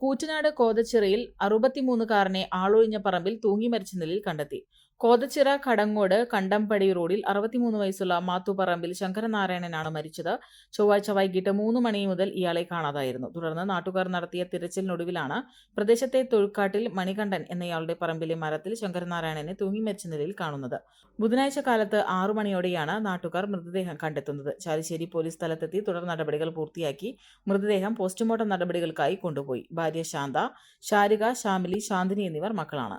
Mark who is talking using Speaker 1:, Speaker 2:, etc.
Speaker 1: കൂറ്റനാട് കോതച്ചിറയിൽ അറുപത്തിമൂന്നുകാരനെ ആളൊഴിഞ്ഞ പറമ്പിൽ തൂങ്ങി മരിച്ച നിലയിൽ കണ്ടെത്തി. കോതച്ചിറ കടങ്ങോട് കണ്ടംപടി റോഡിൽ അറുപത്തിമൂന്ന് വയസ്സുള്ള മാത്തുപറമ്പിൽ ശങ്കരനാരായണനാണ് മരിച്ചത്. ചൊവ്വാഴ്ച വൈകിട്ട് മൂന്ന് മണി മുതൽ ഇയാളെ കാണാതായിരുന്നു. തുടർന്ന് നാട്ടുകാർ നടത്തിയ തിരച്ചിലിനൊടുവിലാണ് പ്രദേശത്തെ തൊഴുക്കാട്ടിൽ മണികണ്ഠൻ എന്നയാളുടെ പറമ്പിലെ മരത്തിൽ ശങ്കരനാരായണനെ തൂങ്ങി മരിച്ച നിലയിൽ കാണുന്നത്. ബുധനാഴ്ച കാലത്ത് ആറു മണിയോടെയാണ് നാട്ടുകാർ മൃതദേഹം കണ്ടെത്തുന്നത്. ചാലിശ്ശേരി പോലീസ് സ്ഥലത്തെത്തി തുടർ നടപടികൾ പൂർത്തിയാക്കി മൃതദേഹം പോസ്റ്റ്മോർട്ടം നടപടികൾക്കായി കൊണ്ടുപോയി. ഭാര്യ ശാന്ത ശാരിക ശാമിലി ശാന്തിനി എന്നിവർ മക്കളാണ്.